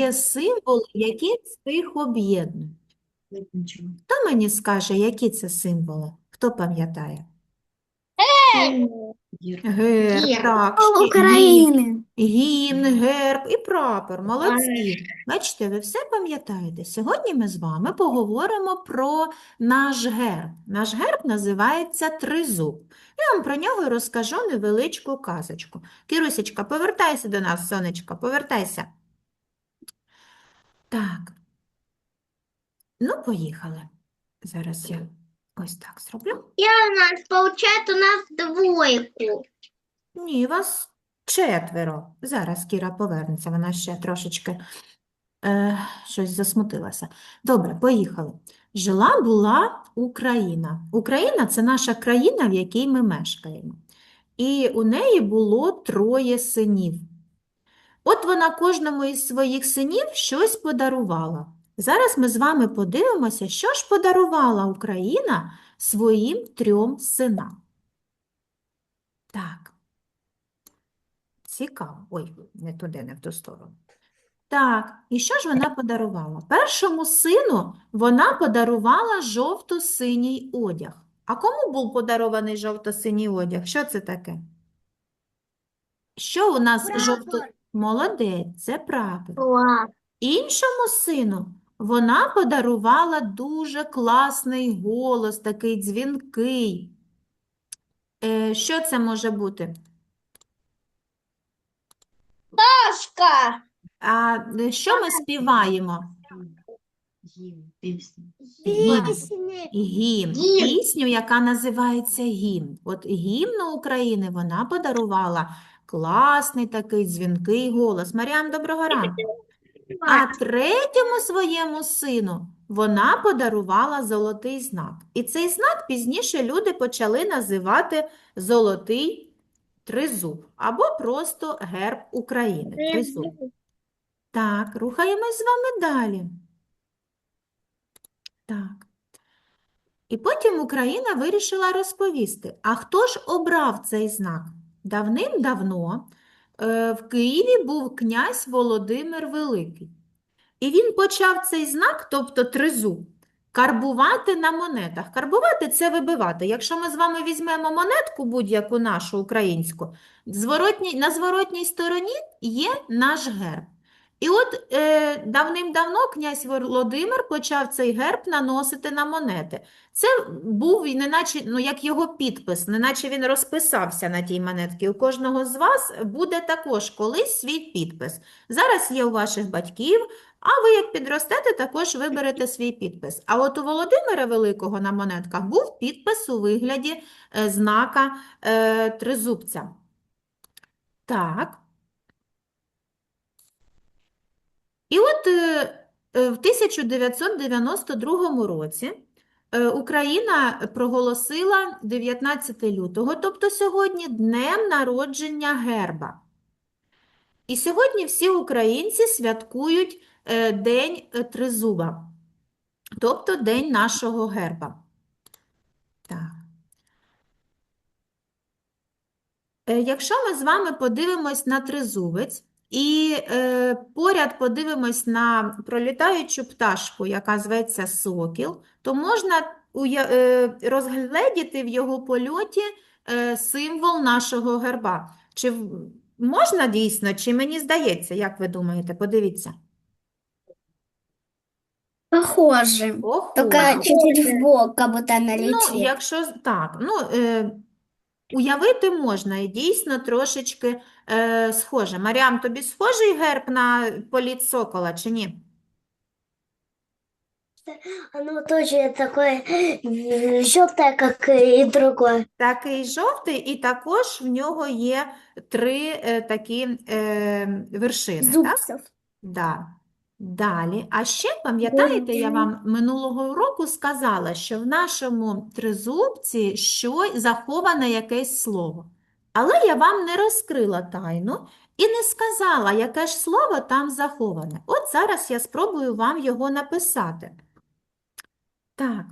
є символи, які цих об'єднують. Хто мені скаже, які це символи? Хто пам'ятає? Герб, так, гімн, України. гімн, герб і прапор. Молодці. Бачите, ви все пам'ятаєте. Сьогодні ми з вами поговоримо про наш герб. Наш герб називається Тризуб. Я вам про нього розкажу невеличку казочку. Кірусечка, повертайся до нас, сонечко, повертайся. Так. Ну, поїхали. Зараз я ось так зроблю. Я у нас, получается, у нас двойку. Ні, вас четверо. Зараз Кіра повернеться, вона ще трошечки е, щось засмутилася. Добре, поїхали. Жила була Україна. Україна – це наша країна, в якій ми мешкаємо. І у неї було троє синів. От вона кожному із своїх синів щось подарувала. Зараз ми з вами подивимося, що ж подарувала Україна своїм трьом синам. Так. Цікаво. Ой, не туди, не в ту сторону. Так, і що ж вона подарувала? Першому сину вона подарувала жовто-синій одяг. А кому був подарований жовто-синій одяг? Що це таке? Що у нас жовто... Молодець, це. Класс. Іншому сину вона подарувала дуже класний голос, такий дзвінкий. Е, що це може бути? Сашка. А е, що ми співаємо? Гімн. Гімн. Гімн. Гімн. Пісню, яка називається гімн. От гімну України вона подарувала класний такий дзвінкий голос. Маріам, доброго ранку. А третьому своєму сину вона подарувала золотий знак. І цей знак пізніше люди почали називати золотий тризуб або просто герб України. Тризуб. Так, рухаємось з вами далі. Так. І потім Україна вирішила розповісти, а хто ж обрав цей знак? Давним-давно е, в Києві був князь Володимир Великий. І він почав цей знак, тобто тризуб, карбувати на монетах. Карбувати – це вибивати. Якщо ми з вами візьмемо монетку, будь-яку нашу українську, на зворотній стороні є наш герб. І от е, давним-давно князь Володимир почав цей герб наносити на монети. Це був неначе, ну, як його підпис, неначе він розписався на тій монетці. У кожного з вас буде також колись свій підпис. Зараз є у ваших батьків, а ви, як підростете, також виберете свій підпис. А от у Володимира Великого на монетках був підпис у вигляді е, знака е, тризубця. Так. І от е, е, в 1992 році е, Україна проголосила 19 лютого, тобто сьогодні, днем народження герба. І сьогодні всі українці святкують День Тризуба, тобто День нашого герба. Так. Якщо ми з вами подивимось на тризубець і е, поряд подивимось на пролітаючу пташку, яка зветься сокіл, то можна е, розгледіти в його польоті е, символ нашого герба. Чи можна дійсно, чи мені здається, як ви думаєте? Подивіться. Похоже. Похоже. чуть-чуть в бок, как будто она Ну, якщо так, ну, е, уявити можна і дійсно трошечки е, схоже. Маріам, тобі схожий герб на політ сокола чи ні? Оно тоже такое желтое, как и другое. Такий жовтий, і також в нього є три е, такі е, вершини, так? Зубцев. Да. Далі. А ще, пам'ятаєте, я вам минулого року сказала, що в нашому тризубці що заховане якесь слово. Але я вам не розкрила тайну і не сказала, яке ж слово там заховане. От зараз я спробую вам його написати. Так,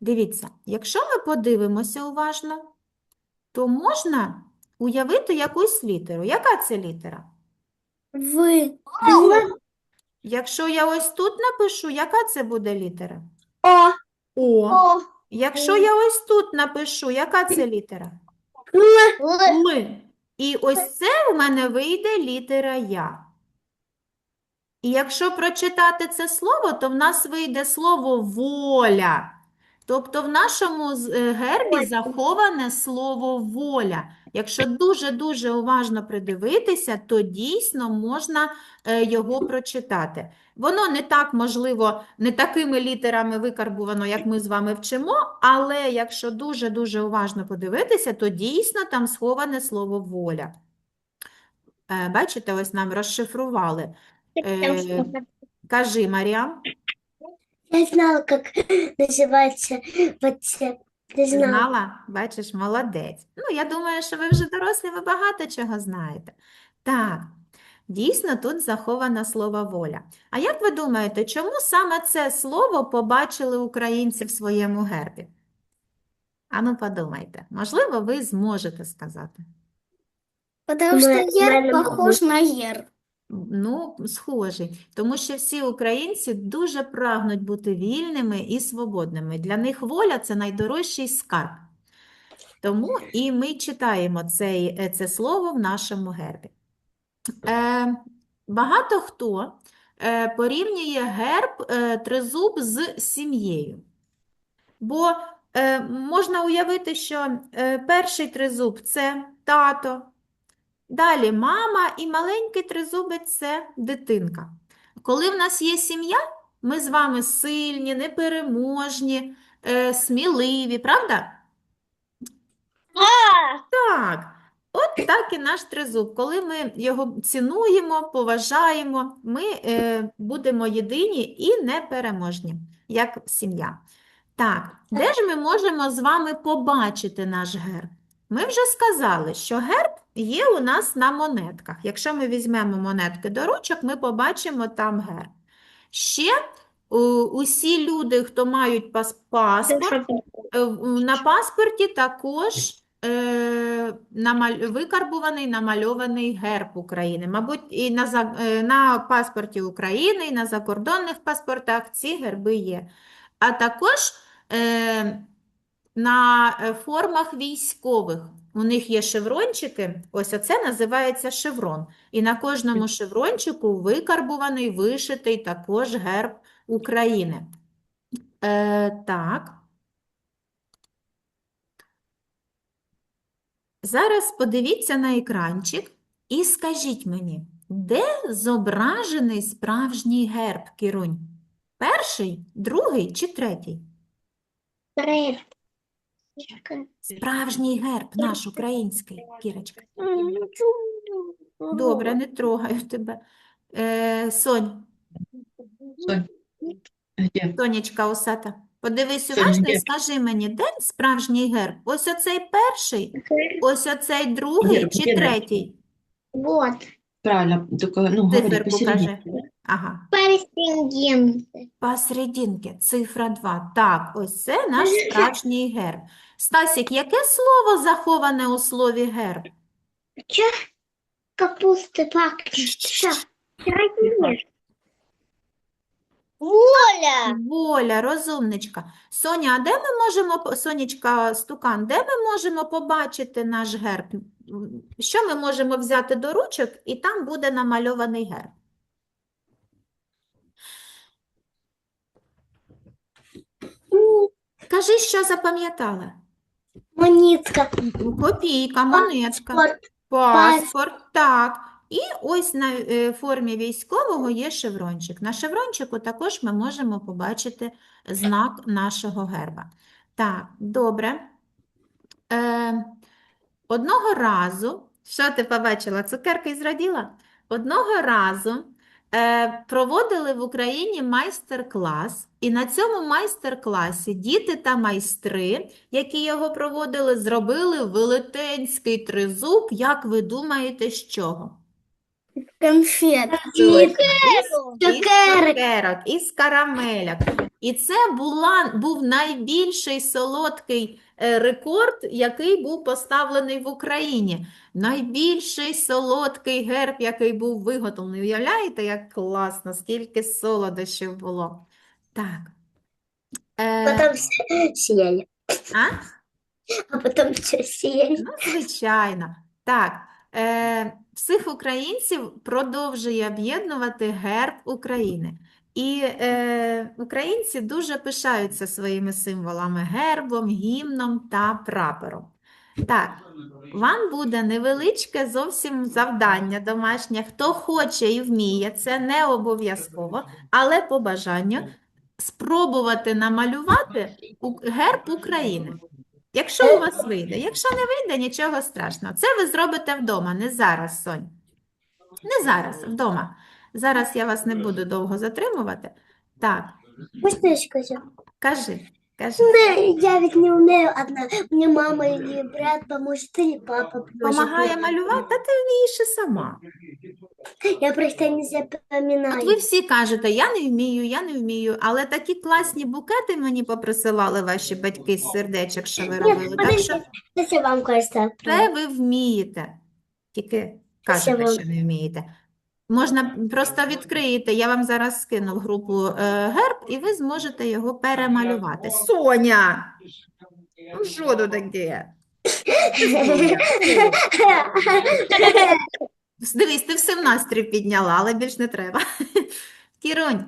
дивіться, якщо ми подивимося уважно, то можна уявити якусь літеру. Яка це літера? Вы. Якщо я ось тут напишу, яка це буде літера? О. О. О. Якщо я ось тут напишу, яка це літера? Л. Л. І ось це в мене вийде літера Я. І якщо прочитати це слово, то в нас вийде слово воля. Тобто в нашому е, гербі заховане слово воля. Якщо дуже-дуже уважно придивитися, то дійсно можна е, його прочитати. Воно не так, можливо, не такими літерами викарбувано, як ми з вами вчимо, але якщо дуже-дуже уважно подивитися, то дійсно там сховане слово воля. Е, Бачите, ось нам розшифрували. Е, Кажи, Маріам, Я знала, как называется вот це. Ти знала. знала? Бачиш, молодець. Ну, я думаю, що ви вже дорослі, ви багато чого знаєте. Так, дійсно тут заховано слово воля. А як ви думаєте, чому саме це слово побачили українці в своєму гербі? Ану, подумайте. Можливо, ви зможете сказати. Потому что герб похож на герб. Ну, схожий, тому що всі українці дуже прагнуть бути вільними і свободними. Для них воля це найдорожчий скарб. Тому і ми читаємо цей, е, це слово в нашому гербі. Е, багато хто е, порівнює герб е, тризуб з сім'єю. Бо можна уявити, що перший тризуб це тато, Далі мама і маленький тризубець це дитинка. Коли в нас є сім'я, ми з вами сильні, непереможні, е, сміливі, правда? Так, от так і наш тризуб. Коли ми його цінуємо, поважаємо, ми е, будемо єдині і непереможні, як сім'я. Так, де ж ми можемо з вами побачити наш герб? Ми вже сказали, що герб є у нас на монетках. Якщо ми візьмемо монетки до ручок, ми побачимо там герб. Ще усі люди, хто мають пас- паспорт, Е, На паспорті також е, викарбуваний намальований герб України. Мабуть, і на, е, на паспорті України, і на закордонних паспортах ці герби є. А також е, на е, формах військових у них є шеврончики. Ось оце називається шеврон. І на кожному шеврончику викарбуваний, вишитий також герб України. Е, так. Зараз подивіться на екранчик і скажіть мені, де зображений справжній герб, Кірунь? Перший, другий чи третій? Третя. Справжній герб наш український, Кірочка. Добре, не трогаю тебе. Е, Сонь, Сонь. Сонечка Осата, подивись уважно і скажи мені, де справжній герб? Ось оцей перший, ось оцей другий Герб, чи де герб? третій? Вот. Правильно, только, ну, говори Циферку посередине. кажи. Ага. Посерединке. Посерединки, цифра 2. Так, ось це наш справжній герб. Стасік, яке слово заховане у слові герб? Чё? Капуста пак. Воля. Воля, розумничка. Соня, а де ми можемо, Сонечка Стукан, де ми можемо побачити наш герб? Що ми можемо взяти до ручок, і там буде намальований герб? Кажи, що запам'ятала? Монетка. Копійка, монетка. Паспорт. Паспорт, так. І ось на е, формі військового є шеврончик. На шеврончику також ми можемо побачити знак нашого герба. Так, добре. Е, одного разу, що ти побачила? Цукерки зраділа? Одного разу е, проводили в Україні майстер-клас, і на цьому майстер-класі діти та майстри, які його проводили, зробили велетенський тризуб, як ви думаєте, з чого? Конфет. Із, цукерок, із карамеляк. І це була, був найбільший солодкий е, рекорд, який був поставлений в Україні. Найбільший солодкий герб, який був виготовлений. Уявляєте, як класно, скільки солодощів було. Так. Е, Потом с- съели. а? А потом что, съели? Ну, звичайно. Так, е, всіх українців продовжує об'єднувати герб України. І е, українці дуже пишаються своїми символами, гербом, гімном та прапором. Так, вам буде невеличке зовсім завдання домашнє. Хто хоче і вміє, це не обов'язково, але по бажанню спробувати намалювати герб України. Якщо у вас вийде, якщо не вийде, нічого страшного. Це ви зробите вдома, не зараз, Сонь. Не зараз, вдома. Зараз я вас не буду довго затримувати. Так, Можно я скажу? кажи, кажи. Да, я ведь не умею одна. Мне мама или брат поможет, или папа поможет. Помагає малювати, та ти вмієш і сама. Я просто не От ви запоминаю. всі кажете, я не вмію, я не вмію, але такі класні букети мені поприсилали ваші батьки з сердечок, що ви робили. Так що если вам кажется, Це ви вмієте, тільки кажете, що не вмієте. Можна просто відкрити, я вам зараз скину в групу е, герб, і ви зможете його перемалювати. Соня! Ну що тут таке? Дивись, ти все в настрій підняла, але більш не треба. Кірунь,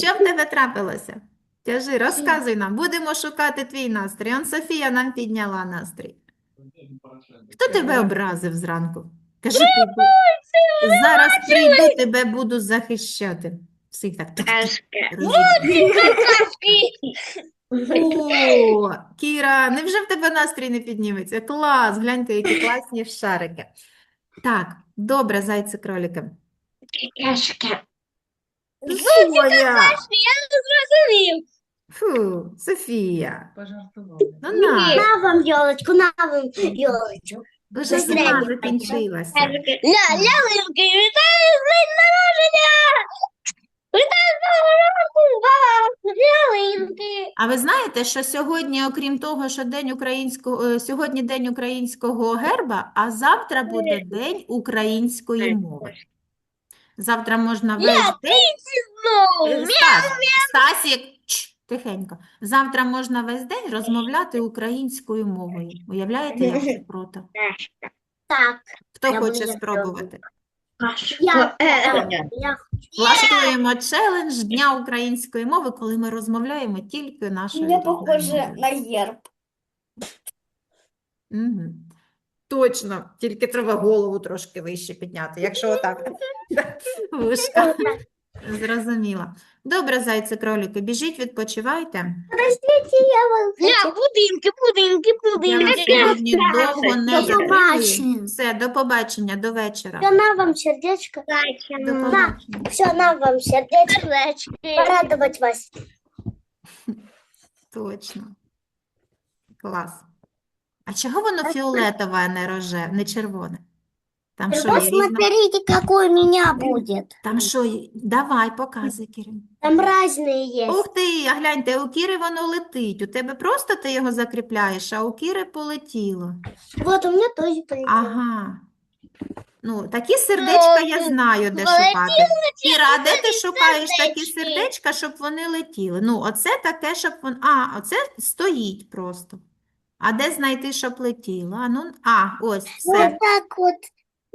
що в тебе трапилося? Кажи, розказуй нам, будемо шукати твій настрій. Он Софія нам підняла настрій. Хто тебе образив зранку? Кажи, прийду. зараз прийду, тебе буду захищати. Всіх так. О, Кіра, невже в тебе настрій не підніметься? Клас, гляньте, які класні шарики. Так, добре, зайці кролики. Соня! Фу, Софія. Пожартували. Ну на, На вам елочку, на вам елочку. Вже зря зима закінчилася. Ля, ялинки, вітаю з день народження! Вітаю з нового року! Ялинки! А ви знаєте, що сьогодні, окрім того, що день українського, е, сьогодні день українського герба, а завтра буде день української мови. Завтра можна весь день Е, Стас, Стасік, чш, тихенько. Завтра можна весь день розмовляти українською мовою. Уявляєте, як це круто? Так, Хто Я хоче буду спробувати? я, я Влаштуємо челендж Дня української мови, коли ми розмовляємо тільки нашою рідною мовою. на герб. Мгм. Точно, тільки треба голову трошки вище підняти, якщо отак. Вушка. Зрозуміло. Добре, зайці, кролики, біжіть, відпочивайте. Подождите, я вам Ля, будинки, будинки, Я вас будинки. сьогодні довго не До побачення. Все, до побачення, до вечора. Все, на вам сердечко. До побачення. Все, на вам сердечко. Порадовать вас. Точно. Клас. А чого воно фіолетове, а не рожеве, не червоне? Там що, є різна? Посмотрите, какой у меня будет. Там що, є? давай, показуй, Кірин. Там разные есть. Ух ти, а гляньте, у Кіри воно летить. У тебе просто ти його закріпляєш, а у Кіри полетіло. Вот у меня тоже полетело. Ага. Ну, такі сердечка я знаю, де шукати. Кіра, а де ти шукаєш такі сердечки. сердечка, щоб вони летіли? Ну, оце таке, щоб вон... А, оце стоїть просто. А де знайти, щоб летіло? А, ну, а, ось, все. Вот так вот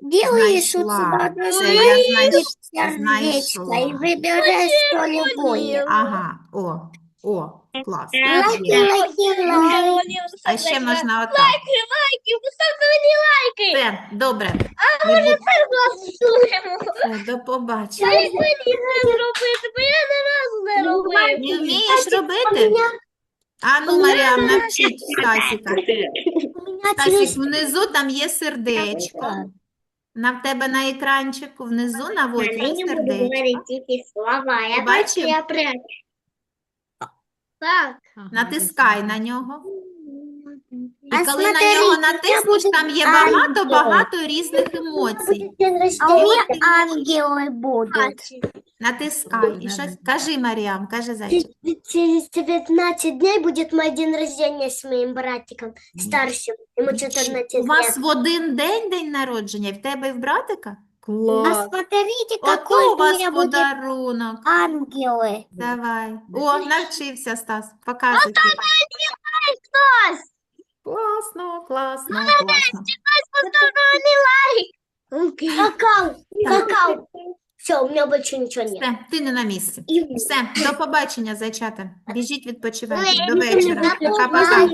делаешь вот Знайшла. сюда Все, я знайш... сердечко знайшла. и выбираешь что любое. Ага, о, о, клас. Лайки, Є. лайки, лайки. А ще можна отак. Лайки, поставте мені лайки. Все, добре. Не буду- Все, до побачення. Як мені це зробити, бо я ні разу не робив. Не вмієш робити? меня, А ну, Маріам, навчіть Стасіка. у меня Стасік, внизу там є сердечко. На в тебе на екранчику внизу наводь є сердечко. эти слова. Я бачу, я прячу. Так. Натискай на нього. І А коли на нього натиснеш, буде там є багато-багато різних емоцій. А у рождения. ангелы будут. Натискай. І щось кажи, Маріам, каже зайчик. Через 19 дней будет мой день рождения с моим братиком старшим. Ему 14 У вас в один день день народження, і в тебе і в братика? А Клас. смотрите, Ото какой у у вас меня будет подарунок. ангелы. Давай. О, навчився, Стас. Показуй. Класно, класно, класно. Какао, какао. Все, у мене більше нічого немає. Все, ти не на місці. Все, до побачення, зайчата. Біжіть відпочивайте. До вечора. Пока-пока.